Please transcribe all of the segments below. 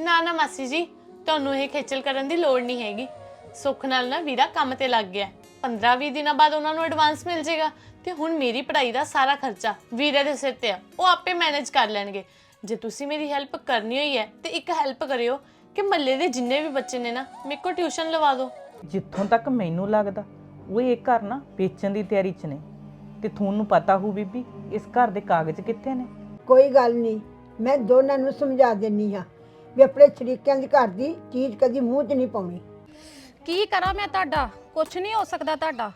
ਨਾ ਨਾ ਮਾਸੀ ਜੀ ਤੁਹਾਨੂੰ ਇਹ ਖੇਚਲ ਕਰਨ ਦੀ ਲੋੜ ਨਹੀਂ ਹੈਗੀ। ਸੁੱਖ ਨਾਲ ਨਾ ਵੀਰਾ ਕੰਮ ਤੇ ਲੱਗ ਗਿਆ। 15-20 ਦਿਨਾਂ ਬਾਅਦ ਉਹਨਾਂ ਨੂੰ ਐਡਵਾਂਸ ਮਿਲ ਜਾਏਗਾ ਤੇ ਹੁਣ ਮੇਰੀ ਪੜ੍ਹਾਈ ਦਾ ਸਾਰਾ ਖਰਚਾ ਵੀਰੇ ਦੇ ਸਿਰ ਤੇ ਆ। ਉਹ ਆਪੇ ਮੈਨੇਜ ਕਰ ਲੈਣਗੇ। ਜੇ ਤੁਸੀਂ ਮੇਰੀ ਹੈਲਪ ਕਰਨੀ ਹੋਈ ਹੈ ਤੇ ਇੱਕ ਹੈਲਪ ਕਰਿਓ ਕਿ ਮੱਲੇ ਦੇ ਜਿੰਨੇ ਵੀ ਬੱਚੇ ਨੇ ਨਾ ਮੇਰੇ ਕੋਲ ਟਿਊਸ਼ਨ ਲਵਾ ਦਿਓ। ਜਿੱਥੋਂ ਤੱਕ ਮੈਨੂੰ ਲੱਗਦਾ ਉਹ ਇਹ ਘਰ ਨਾ ਵੇਚਣ ਦੀ ਤਿਆਰੀ 'ਚ ਨੇ। ਤੇ ਤੁਹਾਨੂੰ ਪਤਾ ਹੋ ਬੀਬੀ ਇਸ ਘਰ ਦੇ ਕਾਗਜ਼ ਕਿੱਥੇ ਨੇ? ਕੋਈ ਗੱਲ ਨਹੀਂ ਮੈਂ ਦੋਨਾਂ ਨੂੰ ਸਮਝਾ ਦਿੰਨੀ ਆ ਵੀ ਆਪਣੇ ਸ਼ਰੀਕਾਂ ਦੀ ਘਰ ਦੀ ਚੀਜ਼ ਕਦੀ ਮੂੰਹ 'ਚ ਨਹੀਂ ਪਾਉਣੀ। ਕੀ ਕਰਾਂ ਮੈਂ ਤੁਹਾਡਾ? ਕੁਝ ਨਹੀਂ ਹੋ ਸਕਦਾ ਤੁਹਾਡਾ।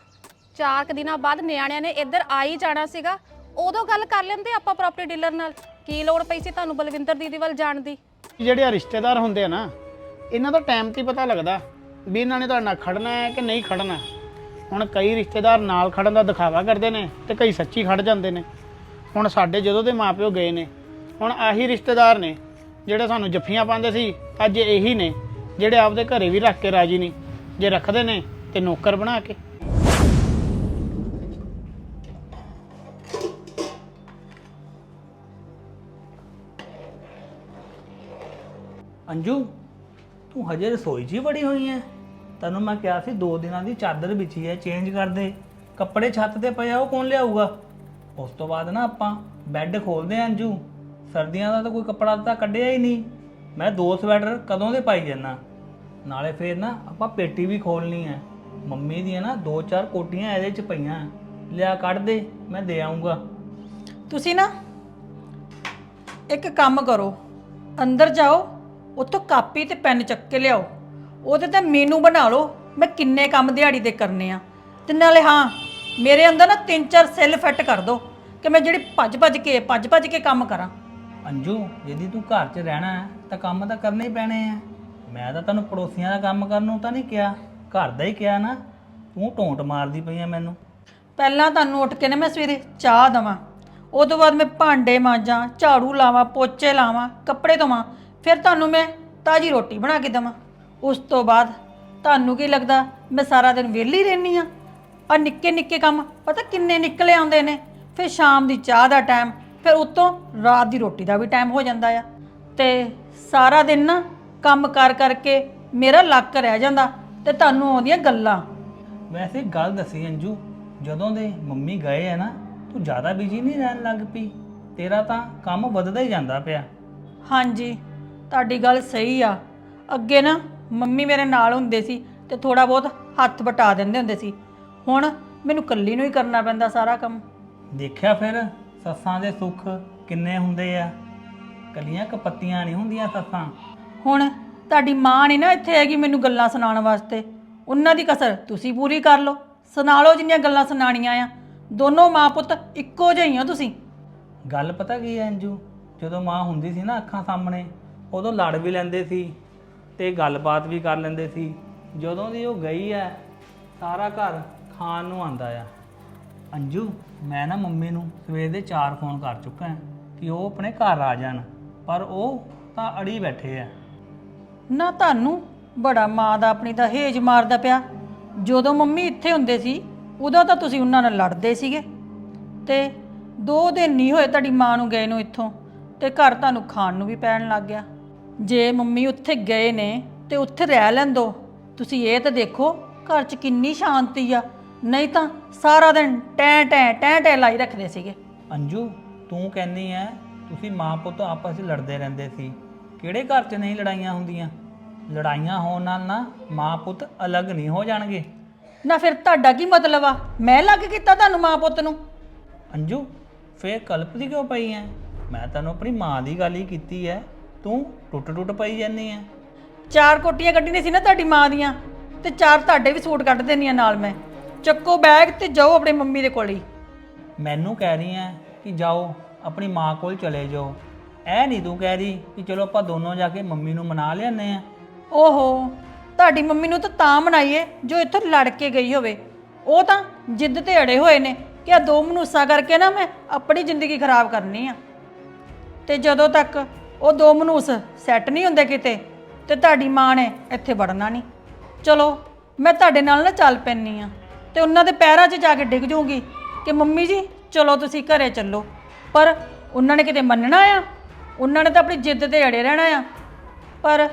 ਚਾਰ ਕੁ ਦਿਨਾਂ ਬਾਅਦ ਨਿਆਣਿਆਂ ਨੇ ਇੱਧਰ ਆ ਹੀ ਜਾਣਾ ਸੀਗਾ। ਉਦੋਂ ਗੱਲ ਕਰ ਲੈਂਦੇ ਆਪਾਂ ਪ੍ਰਾਪਰਟੀ ਡੀਲਰ ਨਾਲ। ਕੀ ਲੋੜ ਪਈ ਸੀ ਤੁਹਾਨੂੰ ਬਲਵਿੰਦਰ ਦੀਦੀ ਵੱਲ ਜਾਣ ਦੀ? ਜਿਹੜੇ ਆ ਰਿਸ਼ਤੇਦਾਰ ਹੁੰਦੇ ਆ ਨਾ ਇਹਨਾਂ ਦਾ ਟਾਈਮ ਤੇ ਹੀ ਪਤਾ ਲੱਗਦਾ ਵੀ ਇਹਨਾਂ ਨੇ ਤੁਹਾਡੇ ਨਾਲ ਖੜਨਾ ਹੈ ਕਿ ਨਹੀਂ ਖੜਨਾ। ਹੁਣ ਕਈ ਰਿਸ਼ਤੇਦਾਰ ਨਾਲ ਖੜਨ ਦਾ ਦਿਖਾਵਾ ਕਰਦੇ ਨੇ ਤੇ ਕਈ ਸੱਚੀ ਖੜ ਜਾਂਦੇ ਨੇ। ਹੁਣ ਸਾਡੇ ਜਦੋਂ ਦੇ ਮਾਪਿਓ ਗਏ ਨੇ ਹੁਣ ਆਹੀ ਰਿਸ਼ਤੇਦਾਰ ਨੇ ਜਿਹੜੇ ਸਾਨੂੰ ਜੱਫੀਆਂ ਪਾਉਂਦੇ ਸੀ, ਅੱਜ ਇਹੀ ਨੇ, ਜਿਹੜੇ ਆਪਦੇ ਘਰੇ ਵੀ ਰੱਖ ਕੇ ਰਾਜੀ ਨਹੀਂ। ਜੇ ਰੱਖਦੇ ਨੇ, ਤੇ ਨੌਕਰ ਬਣਾ ਕੇ। ਅੰਜੂ, ਤੂੰ ਹਜੇ ਰਸੋਈ 'ਚ ਹੀ ਵੜੀ ਹੋਈ ਐ? ਤੈਨੂੰ ਮੈਂ ਕਿਹਾ ਸੀ ਦੋ ਦਿਨਾਂ ਦੀ ਚਾਦਰ ਵਿਛੀ ਐ ਚੇਂਜ ਕਰ ਦੇ। ਕੱਪੜੇ ਛੱਤ ਤੇ ਪਏ ਆ, ਉਹ ਕੌਣ ਲਿਆਊਗਾ? ਉਸ ਤੋਂ ਬਾਅਦ ਨਾ ਆਪਾਂ ਬੈੱਡ ਖੋਲਦੇ ਆਂ, ਅੰਜੂ। ਸਰਦੀਆਂ ਦਾ ਤਾਂ ਕੋਈ ਕੱਪੜਾ ਤਾਂ ਕੱਢਿਆ ਹੀ ਨਹੀਂ। ਮੈਂ ਦੋ ਸਵੈਟਰ ਕਦੋਂ ਦੇ ਪਾਈ ਜਾਂਦਾ। ਨਾਲੇ ਫੇਰ ਨਾ ਆਪਾਂ ਪੇਟੀ ਵੀ ਖੋਲਣੀ ਹੈ। ਮੰਮੀ ਦੀਆਂ ਨਾ ਦੋ ਚਾਰ ਕੋਟੀਆਂ ਇਹਦੇ 'ਚ ਪਈਆਂ। ਲਿਆ ਕੱਢ ਦੇ, ਮੈਂ ਦੇ ਆਉਂਗਾ ਤੁਸੀਂ ਨਾ ਇੱਕ ਕੰਮ ਕਰੋ। ਅੰਦਰ ਜਾਓ, ਉੱਥੋਂ ਕਾਪੀ ਤੇ ਪੈਨ ਚੱਕ ਕੇ ਲਿਆਓ। ਉਹਦੇ ਤੇ ਮੈਨੂ ਬਣਾ ਲਓ, ਮੈਂ ਕਿੰਨੇ ਕੰਮ ਦਿਹਾੜੀ ਦੇ ਕਰਨੇ ਆ। ਤੇ ਨਾਲੇ ਹਾਂ, ਮੇਰੇ ਅੰਦਰ ਨਾ ਤਿੰਨ ਚਾਰ ਸੈੱਲ ਫਿੱਟ ਕਰ ਦਿਓ ਕਿ ਮੈਂ ਜਿਹੜੀ ਭੱਜ ਭੱਜ ਕੇ ਭੱਜ ਭੱਜ ਕੇ ਕੰਮ ਕਰਾਂ। ਅੰਜੂ ਜੇ ਤੂੰ ਘਰ 'ਚ ਰਹਿਣਾ ਹੈ, ਤਾਂ ਕੰਮ ਤਾਂ ਕਰਨੇ ਹੀ ਪੈਣੇ ਆ। ਮੈਂ ਤਾਂ ਤੈਨੂੰ ਪੜੋਸੀਆਂ ਦਾ ਕੰਮ ਕਰਨ ਨੂੰ ਤਾਂ ਨਹੀਂ ਕਿਹਾ, ਘਰ ਦਾ ਹੀ ਕਿਹਾ ਨਾ। ਤੂੰ ਟੋਂਟ ਮਾਰਦੀ ਪਈ ਆ ਮੈਨੂੰ। ਪਹਿਲਾਂ ਤੁਹਾਨੂੰ ਉੱਠ ਕੇ ਨਾ ਮੈਂ ਸਵੇਰੇ ਚਾਹ ਦਵਾਂ। ਉਹ ਤੋਂ ਬਾਅਦ ਮੈਂ ਭਾਂਡੇ ਮਾਂਜਾਂ, ਝਾੜੂ ਲਾਵਾਂ, ਪੋਚੇ ਲਾਵਾਂ, ਕੱਪੜੇ ਧੋਵਾਂ। ਫਿਰ ਤੁਹਾਨੂੰ ਮੈਂ ਤਾਜੀ ਰੋਟੀ ਬਣਾ ਕੇ ਦੇਵਾਂ। ਉਸ ਤੋਂ ਬਾਅਦ ਤੁਹਾਨੂੰ ਕੀ ਲੱਗਦਾ, ਮੈਂ ਸਾਰਾ ਦਿਨ ਵਿਹਲੀ ਰਹਿੰਦੀ ਆ? ਆ ਨਿੱਕੇ ਨਿੱਕੇ ਕੰਮ, ਪਤਾ ਕਿੰਨੇ ਨਿਕਲੇ ਆਉਂਦੇ ਨੇ? ਫਿਰ ਸ਼ਾਮ ਦੀ ਚਾਹ ਦਾ ਟਾਈਮ ਫਿਰ ਉਤੋਂ ਰਾਤ ਦੀ ਰੋਟੀ ਦਾ ਵੀ ਟਾਈਮ ਹੋ ਜਾਂਦਾ ਆ। ਤੇ ਸਾਰਾ ਦਿਨ ਨਾ ਕੰਮ ਕਰ ਕਰਕੇ ਮੇਰਾ ਲੱਕ ਰਹਿ ਜਾਂਦਾ ਤੇ ਤੁਹਾਨੂੰ ਆਉਂਦੀਆਂ ਗੱਲਾਂ। ਵੈਸੇ ਗੱਲ ਦੱਸੀ ਅੰਜੂ ਜਦੋਂ ਦੇ ਮੰਮੀ ਗਏ ਆ ਨਾ ਤੂੰ ਜ਼ਿਆਦਾ ਬਿਜ਼ੀ ਨਹੀਂ ਰਹਿਣ ਲੱਗ ਪਈ ਤੇਰਾ ਤਾਂ ਕੰਮ ਵੱਧਦਾ ਹੀ ਜਾਂਦਾ ਪਿਆ। ਹਾਂਜੀ ਤੁਹਾਡੀ ਗੱਲ ਸਹੀ ਆ। ਅੱਗੇ ਨਾ ਮੰਮੀ ਮੇਰੇ ਨਾਲ ਹੁੰਦੇ ਸੀ ਤੇ ਥੋੜਾ ਬਹੁਤ ਹੱਥ ਵਟਾ ਦਿੰਦੇ ਹੁੰਦੇ ਸੀ। ਹੁਣ ਮੈਨੂੰ ਇਕੱਲੀ ਨੂੰ ਹੀ ਕਰਨਾ ਪੈਂਦਾ ਸਾਰਾ ਕੰਮ। ਦੇਖਿਆ ਫਿਰ ਸੱਸਾਂ ਦੇ ਸੁੱਖ ਕਿੰਨੇ ਹੁੰਦੇ ਆ? ਕੱਲੀਆਂ ਕਪੱਤੀਆਂ ਨਹੀਂ ਹੁੰਦੀਆਂ ਸੱਸਾਂ। ਹੁਣ ਤੁਹਾਡੀ ਮਾਂ ਨਹੀਂ ਨਾ ਇੱਥੇ ਹੈਗੀ ਮੈਨੂੰ ਗੱਲਾਂ ਸੁਣਾਉਣ ਵਾਸਤੇ। ਉਹਨਾਂ ਦੀ ਕਸਰ ਤੁਸੀਂ ਪੂਰੀ ਕਰ ਲਓ। ਸੁਣਾ ਲਓ ਜਿੰਨੀਆਂ ਗੱਲਾਂ ਸੁਣਾਣੀਆਂ ਆ। ਦੋਨੋਂ ਮਾਂ ਪੁੱਤ ਇੱਕੋ ਜਿਹੇ ਹੋ ਤੁਸੀਂ। ਗੱਲ ਪਤਾ ਕੀ ਹੈ ਅੰਜੂ ਜਦੋਂ ਮਾਂ ਹੁੰਦੀ ਸੀ ਨਾ ਅੱਖਾਂ ਸਾਹਮਣੇ ਉਦੋਂ ਲੜ ਵੀ ਲੈਂਦੇ ਸੀ ਤੇ ਗੱਲਬਾਤ ਵੀ ਕਰ ਲੈਂਦੇ ਸੀ। ਜਦੋਂ ਦੀ ਉਹ ਗਈ ਹੈ ਸਾਰਾ ਘਰ ਖਾਣ ਨੂੰ ਆਂਦਾ ਆ। ਅੰਜੂ, ਮੈਂ ਨਾ ਮੰਮੀ ਨੂੰ ਸਵੇਰ ਦੇ ਚਾਰ ਫੋਨ ਕਰ ਚੁੱਕਾ ਹਾਂ ਕਿ ਉਹ ਆਪਣੇ ਘਰ ਆ ਜਾਣ, ਪਰ ਉਹ ਤਾਂ ਅੜੀ ਬੈਠੇ ਆ। ਨਾ ਤੁਹਾਨੂੰ, ਬੜਾ ਮਾਂ ਦਾ ਆਪਣੀ ਦਾ ਹੇਜ ਮਾਰਦਾ ਪਿਆ। ਜਦੋਂ ਮੰਮੀ ਇੱਥੇ ਹੁੰਦੇ ਸੀ, ਉਦੋਂ ਤਾਂ ਤੁਸੀਂ ਉਹਨਾਂ ਨਾਲ ਲੜਦੇ ਸੀਗੇ। ਤੇ ਦੋ ਦਿਨ ਨਹੀਂ ਹੋਏ ਤੁਹਾਡੀ ਮਾਂ ਨੂੰ ਗਏ ਨੂੰ ਇੱਥੋਂ, ਤੇ ਘਰ ਤੁਹਾਨੂੰ ਖਾਣ ਨੂੰ ਵੀ ਪੈਣ ਲੱਗ ਗਿਆ। ਜੇ ਮੰਮੀ ਉੱਥੇ ਗਏ ਨੇ, ਤੇ ਉੱਥੇ ਰਹਿ ਲੈਣ ਦੋ। ਤੁਸੀਂ ਇਹ ਤਾਂ ਦੇਖੋ, ਘਰ 'ਚ ਕਿੰਨੀ ਸ਼ਾਂਤੀ ਆ। ਨਹੀਂ ਤਾਂ ਸਾਰਾ ਦਿਨ ਟੈਂ ਟੈਂ ਟੈਂ ਟੈਂ ਲਾਈ ਰੱਖਦੇ ਸੀਗੇ। ਅੰਜੂ ਤੂੰ ਕਹਿੰਦੀ ਐ ਤੁਸੀਂ ਮਾਂ ਪੁੱਤ ਆਪਸ ਵਿੱਚ ਲੜਦੇ ਰਹਿੰਦੇ ਸੀ। ਕਿਹੜੇ ਘਰ 'ਚ ਨਹੀਂ ਲੜਾਈਆਂ ਹੁੰਦੀਆਂ? ਲੜਾਈਆਂ ਹੋਣ ਨਾਲ ਨਾ ਮਾਂ ਪੁੱਤ ਅਲੱਗ ਨਹੀਂ ਹੋ ਜਾਣਗੇ। ਨਾ ਫਿਰ ਤੁਹਾਡਾ ਕੀ ਮਤਲਬ ਆ? ਮੈਂ ਲੱਗ ਕੀਤਾ ਤੁਹਾਨੂੰ ਮਾਂ ਪੁੱਤ ਨੂੰ? ਅੰਜੂ ਫੇਰ ਕਲਪਦੀ ਕਿਉਂ ਪਈ ਐ? ਮੈਂ ਤੈਨੂੰ ਆਪਣੀ ਮਾਂ ਦੀ ਗੱਲ ਹੀ ਕੀਤੀ ਐ। ਤੂੰ ਟੁੱਟ ਟੁੱਟ ਪਈ ਜਾਂਦੀ ਐ। ਚਾਰ ਕੋਟੀਆਂ ਕੱਢਣੀਆਂ ਸੀ ਨਾ ਤੁਹਾਡੀ ਮਾਂ ਦੀਆਂ ਤੇ ਚਾਰ ਤੁਹਾਡੇ ਵੀ ਸੂਟ ਕੱਢ ਦੇਣੀਆਂ ਨਾਲ ਮੈਂ। ਚੱਕੋ ਬੈਗ ਤੇ ਜਾਓ ਆਪਣੀ ਮੰਮੀ ਦੇ ਕੋਲ ਹੀ। ਮੈਨੂੰ ਕਹਿ ਰਹੀ ਐ ਕਿ ਜਾਓ ਆਪਣੀ ਮਾਂ ਕੋਲ ਚਲੇ ਜਾਓ। ਐ ਨਹੀਂ ਤੂੰ ਕਹਿ ਰਹੀ ਕਿ ਚਲੋ ਆਪਾਂ ਦੋਨੋਂ ਜਾ ਕੇ ਮੰਮੀ ਨੂੰ ਮਨਾ ਲਿਆਨੇ ਆ। ਓਹੋ ਤੁਹਾਡੀ ਮੰਮੀ ਨੂੰ ਤਾਂ ਤਾਂ ਮਨਾਈਏ ਜੋ ਇੱਥੋਂ ਲੜ ਕੇ ਗਈ ਹੋਵੇ। ਉਹ ਤਾਂ ਜਿੱਦ ਤੇ ਅੜੇ ਹੋਏ ਨੇ ਕਿ ਆ ਦੋ ਮਨੂਸਾ ਕਰਕੇ ਨਾ ਮੈਂ ਆਪਣੀ ਜ਼ਿੰਦਗੀ ਖਰਾਬ ਕਰਨੀ ਆ। ਤੇ ਜਦੋਂ ਤੱਕ ਉਹ ਦੋ ਮਨੂਸ ਸੈੱਟ ਨਹੀਂ ਹੁੰਦੇ ਕਿਤੇ ਤੇ ਤੁਹਾਡੀ ਮਾਂ ਨੇ ਇੱਥੇ ਵੜਨਾ ਨਹੀਂ। ਚਲੋ ਮੈਂ ਤੁਹਾਡੇ ਨਾਲ ਨਾ ਚੱਲ ਪੈਣੀ ਆ। ਤੇ ਉਹਨਾਂ ਦੇ ਪੈਰਾਂ 'ਚ ਜਾ ਕੇ ਡਿੱਗ ਜਾਊਂਗੀ ਕਿ ਮੰਮੀ ਜੀ ਚਲੋ ਤੁਸੀਂ ਘਰੇ ਚੱਲੋ। ਪਰ ਉਹਨਾਂ ਨੇ ਕਿਤੇ ਮੰਨਣਾ ਆ? ਉਹਨਾਂ ਨੇ ਤਾਂ ਆਪਣੀ ਜਿੱਦ ਤੇ ਅੜੇ ਰਹਿਣਾ ਆ। ਪਰ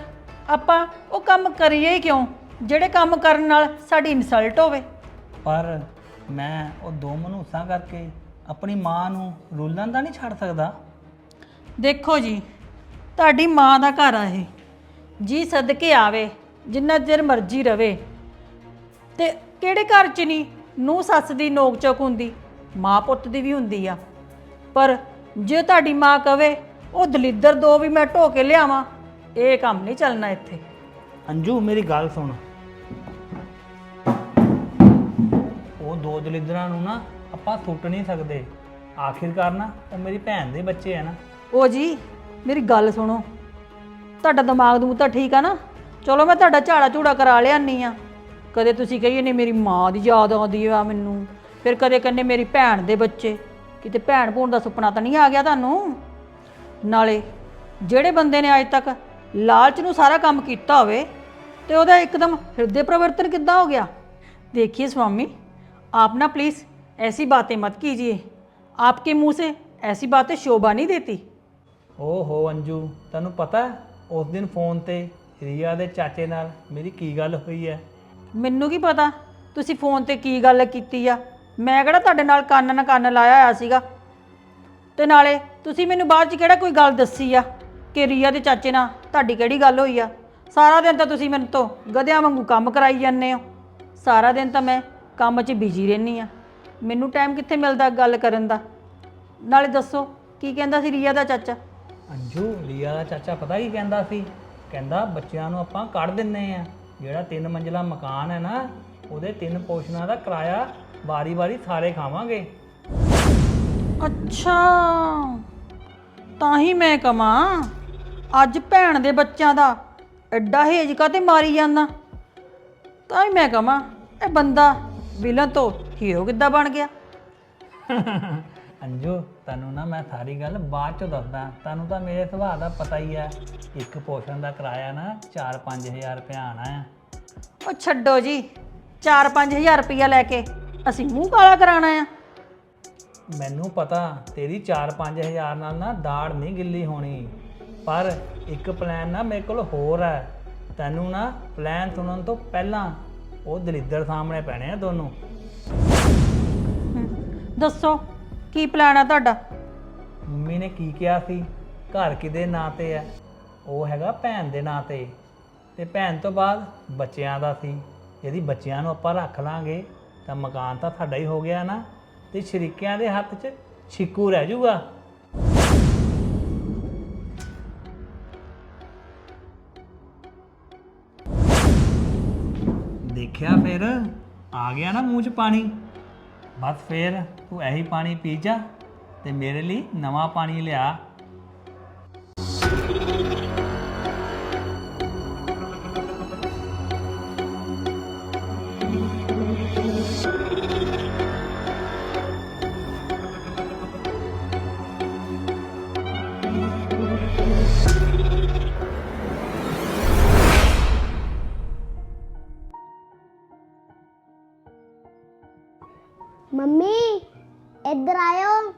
ਆਪਾਂ ਉਹ ਕੰਮ ਕਰੀਏ ਹੀ ਕਿਉਂ? ਜਿਹੜੇ ਕੰਮ ਕਰਨ ਨਾਲ ਸਾਡੀ ਇਨਸਲਟ ਹੋਵੇ। ਪਰ ਮੈਂ ਉਹ ਦੋ ਮਨੂਸਾਂ ਕਰਕੇ ਆਪਣੀ ਮਾਂ ਨੂੰ ਰੁੱਲਣ ਦਾ ਨਹੀਂ ਛੱਡ ਸਕਦਾ। ਦੇਖੋ ਜੀ ਤੁਹਾਡੀ ਮਾਂ ਦਾ ਘਰ ਆ ਇਹ। ਜੀ ਸਦਕੇ ਆਵੇ ਜਿੰਨਾ ਚਿਰ ਮਰਜ਼ੀ ਰਵੇ। ਤੇ ਕਿਹੜੇ ਘਰ 'ਚ ਨਹੀਂ ਨੂੰ ਸੱਸ ਦੀ ਨੋਕ ਚੋਕ ਹੁੰਦੀ ਮਾਂ ਪੁੱਤ ਦੀ ਵੀ ਹੁੰਦੀ ਆ। ਪਰ ਜੇ ਤੁਹਾਡੀ ਮਾਂ ਕਵੇ ਉਹ ਦਲਿੱਦਰ ਦੋ ਵੀ ਮੈਂ ਢੋ ਕੇ ਲਿਆਵਾਂ ਇਹ ਕੰਮ ਨਹੀਂ ਚੱਲਣਾ ਇੱਥੇ। ਅੰਜੂ ਮੇਰੀ ਗੱਲ ਸੁਣ। ਉਹ ਦੋ ਦਲਿੱਦਰਾਂ ਨੂੰ ਨਾ ਆਪਾਂ ਸੁੱਟ ਨਹੀਂ ਸਕਦੇ। ਆਖਿਰਕਾਰ ਨਾ ਉਹ ਮੇਰੀ ਭੈਣ ਦੇ ਬੱਚੇ ਆ ਨਾ। ਉਹ ਜੀ ਮੇਰੀ ਗੱਲ ਸੁਣੋ। ਤੁਹਾਡਾ ਦਿਮਾਗ ਦੂ ਤਾਂ ਠੀਕ ਆ ਨਾ? ਚਲੋ ਮੈਂ ਤੁਹਾਡਾ ਝਾੜਾ ਝੂੜਾ ਕਰਾ ਲਿਆਨੀ ਆ। ਕਦੇ ਤੁਸੀਂ ਕਹੀਏ ਨੇ ਮੇਰੀ ਮਾਂ ਦੀ ਯਾਦ ਆਉਂਦੀ ਆ ਮੈਨੂੰ ਫਿਰ ਕਦੇ ਕਹਿੰਦੇ ਮੇਰੀ ਭੈਣ ਦੇ ਬੱਚੇ ਕਿਤੇ ਭੈਣ ਭੂਣ ਦਾ ਸੁਪਨਾ ਤਾਂ ਨਹੀਂ ਆ ਗਿਆ ਤੁਹਾਨੂੰ ਨਾਲੇ ਜਿਹੜੇ ਬੰਦੇ ਨੇ ਅੱਜ ਤੱਕ ਲਾਲਚ ਨੂੰ ਸਾਰਾ ਕੰਮ ਕੀਤਾ ਹੋਵੇ ਤੇ ਉਹਦਾ ਇੱਕਦਮ ਹਿਰਦੇ ਪਰਿਵਰਤਨ ਕਿੱਦਾਂ ਹੋ ਗਿਆ देखिए स्वामी आप ना प्लीज़ ऐसी बातें मत कीजिए आपके मुंह से ऐसी बातें शोभा नहीं देती ਓਹੋ ਅੰਜੂ ਤੈਨੂੰ ਪਤਾ ਹੈ, ਉਸ ਦਿਨ ਫੋਨ ਤੇ ਰੀਆ ਦੇ ਚਾਚੇ ਨਾਲ ਮੇਰੀ ਕੀ ਗੱਲ ਹੋਈ ਹੈ ਮੈਨੂੰ ਕੀ ਪਤਾ ਤੁਸੀਂ ਫੋਨ ਤੇ ਕੀ ਗੱਲ ਕੀਤੀ ਆ? ਮੈਂ ਕਿਹੜਾ ਤੁਹਾਡੇ ਨਾਲ ਕੰਨ ਨਾਲ ਕੰਨ ਲਾਇਆ ਹੋਇਆ ਸੀਗਾ? ਤੇ ਨਾਲੇ ਤੁਸੀਂ ਮੈਨੂੰ ਬਾਅਦ ਚ ਕਿਹੜਾ ਕੋਈ ਗੱਲ ਦੱਸੀ ਆ ਕਿ ਰੀਆ ਦੇ ਚਾਚੇ ਨਾਲ ਤੁਹਾਡੀ ਕਿਹੜੀ ਗੱਲ ਹੋਈ ਆ? ਸਾਰਾ ਦਿਨ ਤਾਂ ਤੁਸੀਂ ਮੈਨੂੰ ਤੋਂ ਗਧਿਆਂ ਵਾਂਗੂ ਕੰਮ ਕਰਾਈ ਜਾਂਦੇ ਹੋ। ਸਾਰਾ ਦਿਨ ਤਾਂ ਮੈਂ ਕੰਮ 'ਚ ਬਿਜ਼ੀ ਰਹਿੰਦੀ ਆ। ਮੈਨੂੰ ਟਾਈਮ ਕਿੱਥੇ ਮਿਲਦਾ ਗੱਲ ਕਰਨ ਦਾ? ਨਾਲੇ ਦੱਸੋ, ਕੀ ਕਹਿੰਦਾ ਸੀ ਰੀਆ ਦਾ ਚਾਚਾ? ਅੰਜੂ, ਰੀਆ ਦਾ ਚਾਚਾ ਪਤਾ ਕੀ ਕਹਿੰਦਾ ਸੀ? ਕਹਿੰਦਾ ਬੱਚਿਆਂ ਨੂੰ ਆਪਾਂ ਕੱਢ ਦਿੰਨੇ ਆ। ਜਿਹੜਾ ਤਿੰਨ ਮੰਜ਼ਲਾ ਮਕਾਨ ਹੈ ਨਾ ਉਹਦੇ ਤਿੰਨ ਪੋਸ਼ਨਾਂ ਦਾ ਕਿਰਾਇਆ ਵਾਰੀ-ਵਾਰੀ ਸਾਰੇ ਖਾਵਾਂਗੇ। ਅੱਛਾ। ਤਾਂ ਹੀ ਮੈਂ ਕਮਾਂ ਅੱਜ ਭੈਣ ਦੇ ਬੱਚਿਆਂ ਦਾ ਐਡਾ ਹੇਜ ਤੇ ਮਾਰੀ ਜਾਂਦਾ? ਤਾਂ ਹੀ ਮੈਂ ਕਮਾਂ ਇਹ ਬੰਦਾ ਵਿਲਨ ਤੋਂ ਹੀਰੋ ਕਿੱਦਾਂ ਬਣ ਗਿਆ? ਅੰਜੂ ਤੈਨੂੰ ਨਾ ਮੈਂ ਸਾਰੀ ਗੱਲ ਬਾਅਦ ਚ ਦੱਸਦਾ। ਤੈਨੂੰ ਤਾਂ ਮੇਰੇ ਸੁਭਾਅ ਦਾ ਪਤਾ ਹੀ ਹੈ। ਇੱਕ ਪੋਸ਼ਨ ਦਾ ਕਿਰਾਇਆ ਨਾ 4-5000 ਰੁਪਏ ਆਣਾ ਹੈ। ਉਹ ਛੱਡੋ ਜੀ 4-5000 ਰੁਪਇਆ ਲੈ ਕੇ ਅਸੀਂ ਮੂੰਹ ਕਾਲਾ ਕਰਾਣਾ ਆ ਮੈਨੂੰ ਪਤਾ ਤੇਰੀ 4-5000 ਨਾਲ ਨਾ ਦਾੜ ਨਹੀਂ ਗਿੱਲੀ ਹੋਣੀ। ਪਰ ਇੱਕ ਪਲਾਨ ਨਾ ਮੇਰੇ ਕੋਲ ਹੋਰ ਹੈ। ਤੈਨੂੰ ਨਾ ਪਲਾਨ ਸੁਣਨ ਤੋਂ ਪਹਿਲਾਂ ਉਹ ਦਲਿੱਦਰ ਸਾਹਮਣੇ ਪੈਣੇ ਆ ਦੋਨੋਂ। ਦੱਸੋ। ਕੀ ਪਲਾਨ ਆ ਤੁਹਾਡਾ? ਮੰਮੀ ਨੇ ਕੀ ਕਿਹਾ ਸੀ? ਘਰ ਕਿਹਦੇ ਨਾਂ ਤੇ ਹੈ ਉਹ ਹੈਗਾ ਭੈਣ ਦੇ ਨਾਂ ਤੇ। ਤੇ ਭੈਣ ਤੋਂ ਬਾਅਦ ਬੱਚਿਆਂ ਦਾ ਸੀ। ਯਦੀ ਬੱਚਿਆਂ ਨੂੰ ਆਪਾਂ ਰੱਖ ਲਾਂਗੇ। ਤਾਂ ਮਕਾਨ ਤਾਂ ਸਾਡਾ ਹੀ ਹੋ ਗਿਆ ਨਾ। ਤੇ ਸ਼ਰੀਕਿਆਂ ਦੇ ਹੱਥ 'ਚ ਛਿੱਕੂ ਰਹਿ ਜਾਊਗਾ। ਦੇਖਿਆ ਫਿਰ? ਆ ਗਿਆ ਨਾ ਮੂੰਹ 'ਚ ਪਾਣੀ। ਬਸ ਫਿਰ ਤੂੰ ਇਹੀ ਪਾਣੀ ਪੀ ਜਾ ਤੇ ਮੇਰੇ ਲਈ ਨਵਾਂ ਪਾਣੀ ਲਿਆ। ਇੱਧਰ ਆਇਓ।